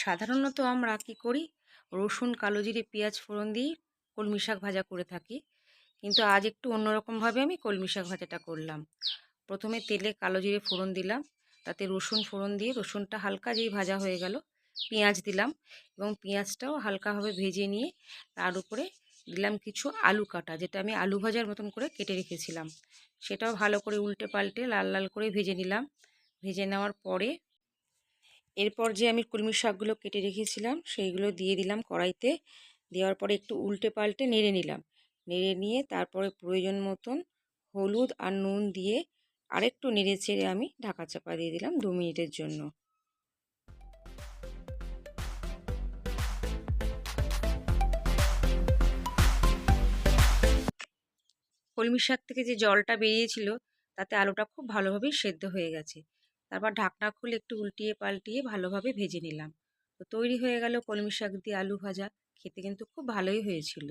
সাধারণত আমরা কী করি? রসুন, কালো জিরে, পেঁয়াজ ফোড়ন দিয়ে কলমি শাক ভাজা করে থাকি। কিন্তু আজ একটু অন্যরকমভাবে আমি কলমি শাক ভাজাটা করলাম। প্রথমে তেলে কালো জিরে ফোড়ন দিলাম। তাতে রসুন ফোড়ন দিয়ে রসুনটা হালকা যেই ভাজা হয়ে গেল, পেঁয়াজ দিলাম এবং পেঁয়াজটাও হালকাভাবে ভেজে নিয়ে তার উপরে দিলাম কিছু আলু কাটা, যেটা আমি আলু ভাজার মতন করে কেটে রেখেছিলাম। সেটাও ভালো করে উল্টে পাল্টে লাল লাল করে ভেজে নিলাম। ভেজে নেওয়ার পরে এরপর যে আমি কলমি শাকগুলো কেটে রেখেছিলাম, সেইগুলো দিয়ে দিলাম কড়াইতে। দেওয়ার পরে একটু উল্টে পাল্টে নেড়ে নিলাম। নেড়ে নিয়ে তারপরে প্রয়োজন মতন হলুদ আর নুন দিয়ে আরেকটু নেড়ে ছেড়ে আমি ঢাকা চাপা দিয়ে দিলাম দু মিনিটের জন্য। কলমি শাক থেকে যে জলটা বেরিয়েছিল, তাতে আলুটা খুব ভালোভাবেই সেদ্ধ হয়ে গেছে। তারপর ঢাকনা খুলে একটু উল্টিয়ে পাল্টিয়ে ভালোভাবে ভেজে নিলাম। তো তৈরি হয়ে গেল কলমি শাক দিয়ে আলু ভাজা। খেতে কিন্তু খুব ভালোই হয়েছিল।